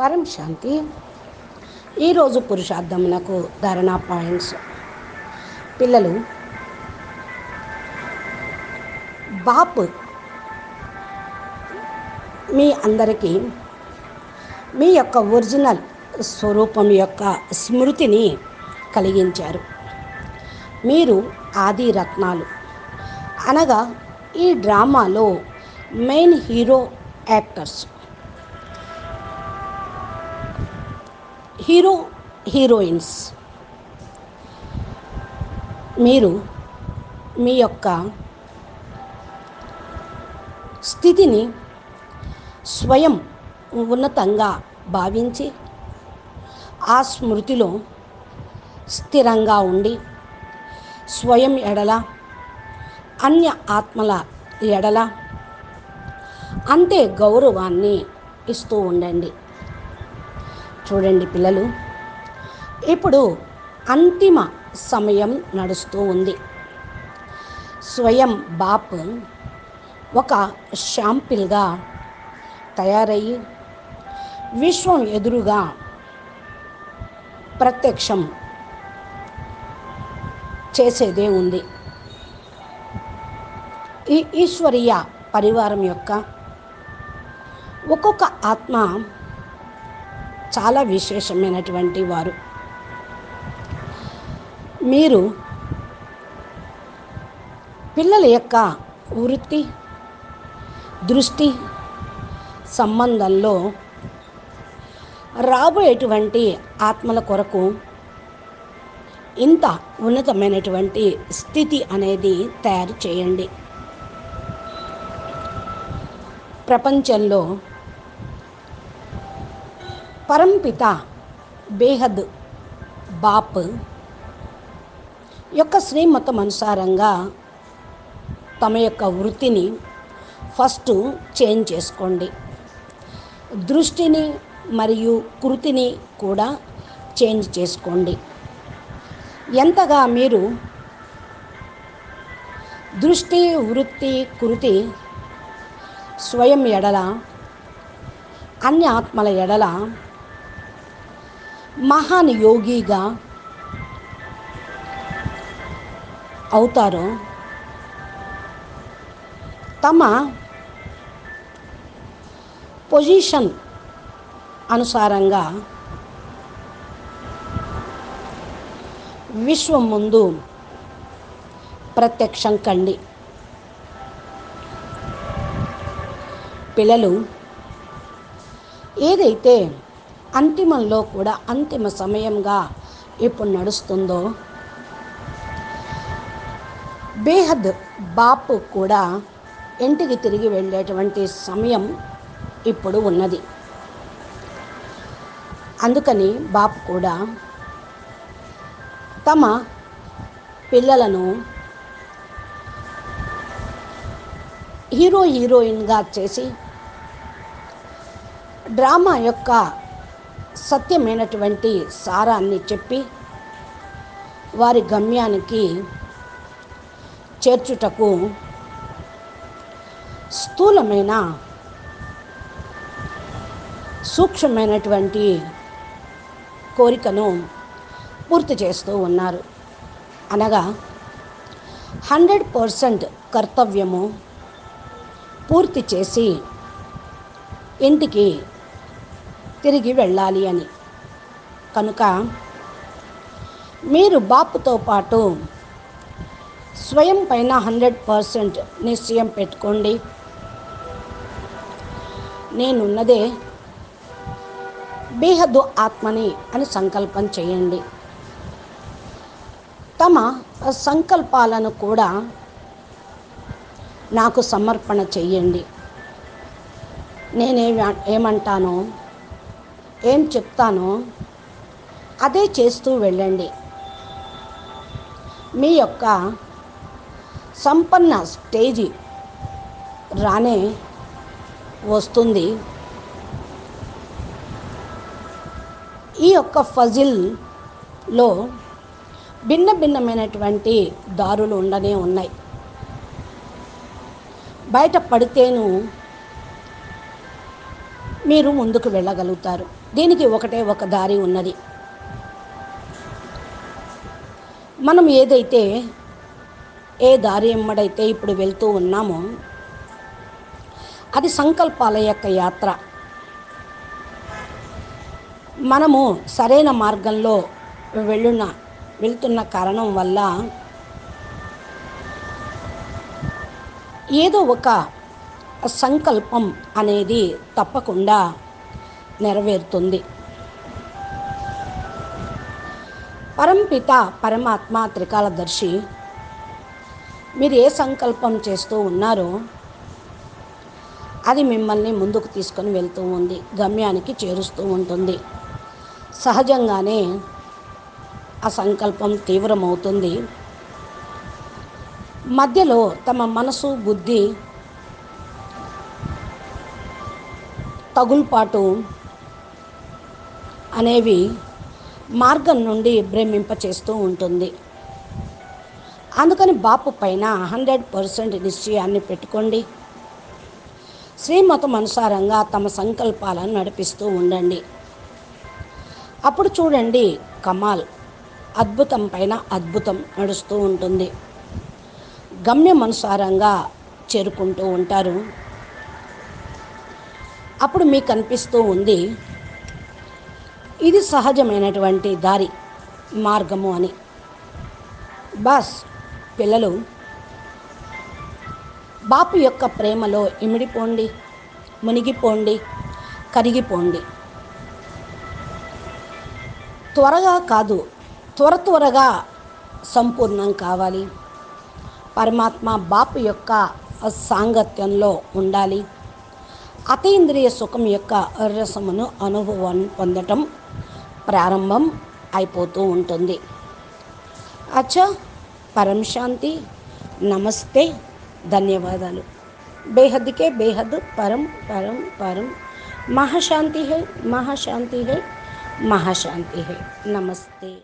పరం శాంతి. ఈరోజు పురుషార్థమునకు ధారణా పాయింట్స్. పిల్లలు బాప్ మీ అందరికీ మీ యొక్క ఒరిజినల్ స్వరూపం యొక్క స్మృతిని కలిగించారు. మీరు ఆది రత్నాలు. అనగా ఈ డ్రామాలో main hero actors hero heroines. మీరు మీ యొక్క స్థితిని స్వయం ఉన్నతంగా భావించి ఆ స్మృతిలో స్థిరంగా ఉండి స్వయం ఎడల అన్య ఆత్మల ఎడల అంతే గౌరవాన్ని ఇస్తూ ఉండండి. చూడండి పిల్లలు. ఇప్పుడు అంతిమ సమయం నడుస్తూ ఉంది. స్వయం బాప్ ఒక షాంపిల్గా తయారయ్యి విశ్వం ఎదురుగా ప్రత్యక్షం చేసేదే ఉంది. ఈ ఈశ్వరీయ పరివారం యొక్క ఒక్కొక్క ఆత్మ చాలా విశేషమైనటువంటి వారు. మీరు పిల్లల యొక్క వృత్తి దృష్టి సంబంధంలో రాబోయేటువంటి ఆత్మల కొరకు ఇంత ఉన్నతమైనటువంటి స్థితి అనేది తయారు చేయండి. ప్రపంచంలో పరంపిత బేహద్ బాప్ యొక్క శ్రీమతం అనుసారంగా తమ యొక్క వృత్తిని ఫస్ట్ చేంజ్ చేసుకోండి. దృష్టిని మరియు కృతిని కూడా చేంజ్ చేసుకోండి. ఎంతగా మీరు దృష్టి వృత్తి కృతి స్వయం ఎడల అన్య ఆత్మల ఎడల మహాన్ యోగిగా అవుతారో. తమ పొజిషన్ అనుసారంగా విశ్వం ముందు ప్రత్యక్షం కండి. పిల్లలు ఏదైతే అంతిమంలో కూడా అంతిమ సమయంగా ఇప్పుడు నడుస్తుందో. బేహద్ బాపు కూడా ఇంటికి తిరిగి వెళ్ళేటువంటి సమయం ఇప్పుడు ఉన్నది. అందుకని బాపు కూడా తమ పిల్లలను హీరో హీరోయిన్గా చేసి డ్రామా యొక్క సత్యమైనటువంటి సారాన్ని చెప్పి వారి గమ్యానికి చేర్చుటకు స్థూలమైన సూక్ష్మమైనటువంటి కోరికను పూర్తి చేస్తూ ఉన్నారు. అనగా హండ్రెడ్ పర్సెంట్ కర్తవ్యము పూర్తి చేసి ఇంటికి తిరిగి వెళ్ళాలి అని. కనుక మీరు బాపుతో పాటు స్వయం పైన హండ్రెడ్ పర్సెంట్ నిశ్చయం పెట్టుకోండి. నేనున్నదే బేహద్దు ఆత్మని అని సంకల్పం చేయండి. తమ సంకల్పాలను కూడా నాకు సమర్పణ చెయ్యండి నేనే ఏమంటానో? ఏం చెప్తానో అదే చేస్తూ వెళ్ళండి. మీ యొక్క సంపన్న స్టేజీ రానే వస్తుంది. ఈ యొక్క ఫజిల్లో భిన్న భిన్నమైనటువంటి దారులు ఉండనే ఉన్నాయి. బయట పడితేను మీరు ముందుకు వెళ్ళగలుగుతారు. దీనికి ఒకటే ఒక దారి ఉన్నది. మనం ఏదైతే ఏ దారి ఎమ్మడైతే ఇప్పుడు వెళ్తూ ఉన్నామో అది సంకల్పాల యొక్క యాత్ర. మనము సరైన మార్గంలో వెళ్ళున్న వెళ్తున్న కారణం వల్ల ఏదో ఒక సంకల్పం అనేది తప్పకుండా నెరవేరుతుంది. పరంపిత పరమాత్మ త్రికాలదర్శి మీరు ఏ సంకల్పం చేస్తూ ఉన్నారో అది మిమ్మల్ని ముందుకు తీసుకొని వెళ్తూ ఉంది గమ్యానికి చేరుస్తూ ఉంటుంది. సహజంగానే ఆ సంకల్పం తీవ్రమవుతుంది. మధ్యలో తమ మనసు బుద్ధి తగులుపాటు అనేవి మార్గం నుండి భ్రమింపచేస్తూ ఉంటుంది. అందుకని బాపు పైన హండ్రెడ్ పర్సెంట్ నిశ్చయాన్ని పెట్టుకోండి. శ్రీమతం అనుసారంగా తమ సంకల్పాలను నడిపిస్తూ ఉండండి. అప్పుడు చూడండి కమాల్ అద్భుతం పైన అద్భుతం నడుస్తూ ఉంటుంది. గమ్యం అనుసారంగా చేరుకుంటూ ఉంటారు. అప్పుడు మీకు అనిపిస్తూ ఉంది ఇది సహజమైనటువంటి దారి మార్గము అని. బస్ పిల్లలు బాపు యొక్క ప్రేమలో ఇమిడిపోండి మునిగిపోండి కరిగిపోండి. త్వరగా కాదు త్వర త్వరగా సంపూర్ణం కావాలి. పరమాత్మ బాపు యొక్క సాంగత్యంలో ఉండాలి. అతీంద్రియ సుఖం యొక్క రసమును అనుభవం పొందటం ప్రారంభం అయిపోతూ ఉంటుంది. అచ్చా పరం శాంతి నమస్తే ధన్యవాదాలు. బేహద్కే బేహద్ పరం పరం పరం. మహాశాంతి హై మహాశాంతి హై మహాశాంతి హై. నమస్తే.